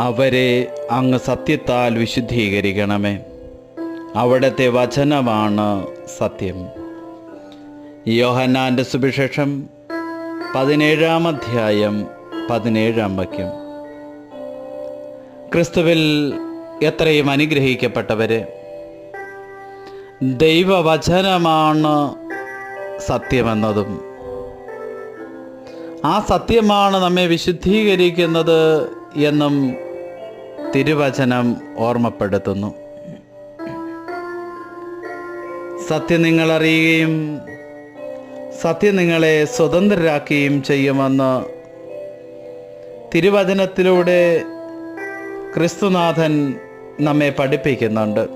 അവരെ അങ്ങ് സത്യത്താൽ വിശുദ്ധീകരിക്കണമേ. അവിടുത്തെ വചനമാണ് സത്യം. യോഹന്നാന്റെ സുവിശേഷം പതിനേഴാം അധ്യായം പതിനേഴാം വാക്യം. ക്രിസ്തുവിൽ എത്രയും അനുഗ്രഹിക്കപ്പെട്ടവരെ ദൈവവചനമാണ് സത്യമെന്നതും ആ സത്യമാണ് നമ്മെ വിശുദ്ധീകരിക്കുന്നത് എന്നും തിരുവചനം ഓർമ്മപ്പെടുത്തുന്നു. സത്യം നിങ്ങൾ അറിയുകയും സത്യം നിങ്ങളെ സ്വതന്ത്രരാക്കുകയും ചെയ്യുമെന്ന് തിരുവചനത്തിലൂടെ ക്രിസ്തുനാഥൻ നമ്മെ പഠിപ്പിക്കുന്നുണ്ട്.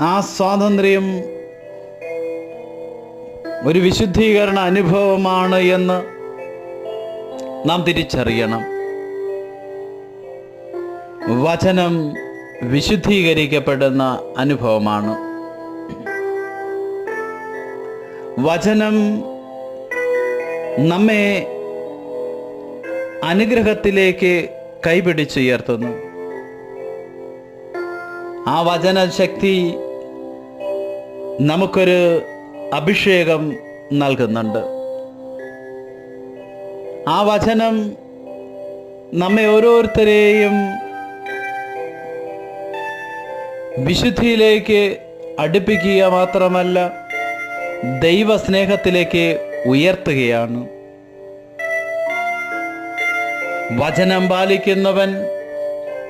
ആ സ്വാതന്ത്ര്യം ഒരു വിശുദ്ധീകരണ അനുഭവമാണ് എന്ന് നാം തിരിച്ചറിയണം. വചനം വിശുദ്ധീകരിക്കപ്പെടുന്ന അനുഭവമാണ്. വചനം നമ്മെ അനുഗ്രഹത്തിലേക്ക് കൈപിടിച്ചുയർത്തുന്നു. ആ വചന ശക്തി നമുക്കൊരു അഭിഷേകം നൽകുന്നുണ്ട്. ആ വചനം നമ്മെ ഓരോരുത്തരെയും വിശുദ്ധിയിലേക്ക് അടുപ്പിക്കുക മാത്രമല്ല ദൈവസ്നേഹത്തിലേക്ക് ഉയർത്തുകയാണ്. വചനം പാലിക്കുന്നവൻ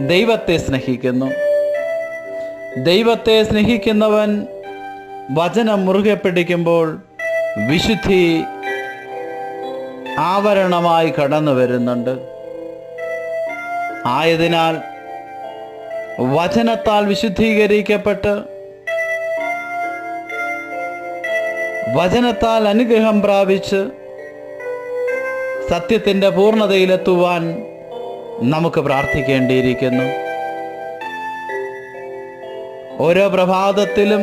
ദൈവത്തെ സ്നേഹിക്കുന്നു. ദൈവത്തെ സ്നേഹിക്കുന്നവൻ വചനം മുറുകെ പിടിക്കുമ്പോൾ വിശുദ്ധി ആവരണമായി കടന്നു വരുന്നുണ്ട്. ആയതിനാൽ വചനത്താൽ വിശുദ്ധീകരിക്കപ്പെട്ട് വചനത്താൽ അനുഗ്രഹം പ്രാപിച്ച് സത്യത്തിന്റെ പൂർണതയിലെത്തുവാൻ നമുക്ക് പ്രാർത്ഥിക്കേണ്ടിയിരിക്കുന്നു. ഓരോ പ്രഭാതത്തിലും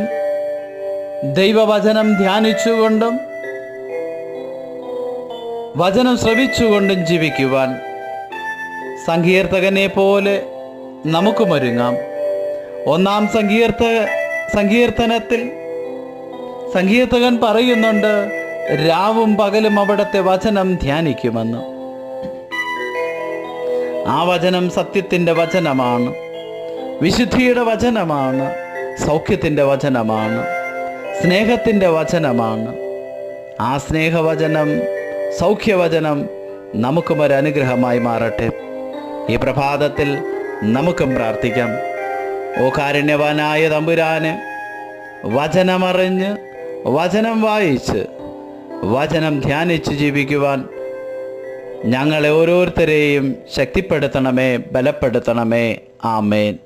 ദൈവവചനം ധ്യാനിച്ചുകൊണ്ടും വചനം ശ്രവിച്ചുകൊണ്ടും ജീവിക്കുവാൻ സങ്കീർത്തകനെ പോലെ നമുക്കുമൊരുങ്ങാം. ഒന്നാം സങ്കീർത്ത സങ്കീർത്തനത്തിൽ സങ്കീർത്തകൻ പറയുന്നുണ്ട് രാവും പകലും അവിടുത്തെ വചനം ധ്യാനിക്കുമെന്ന്. ആ വചനം സത്യത്തിന്റെ വചനമാണ് വിശുദ്ധിയുടെ വചനമാണ് സൗഖ്യത്തിന്റെ വചനമാണ് സ്നേഹത്തിന്റെ വചനമാണ്. ആ സ്നേഹവചനം സൗഖ്യവചനം നമുക്കും ഒരു അനുഗ്രഹമായി മാറട്ടെ. ഈ പ്രഭാതത്തിൽ നമുക്കും പ്രാർത്ഥിക്കാം. ഓ കാരുണ്യവാനായ തമ്പുരാന് വചനമറിഞ്ഞ് വചനം വായിച്ച് വചനം ധ്യാനിച്ച് ജീവിക്കുവാൻ ഞങ്ങളെ ഓരോരുത്തരെയും ശക്തിപ്പെടുത്തണമേ ബലപ്പെടുത്തണമേ. ആമേൻ.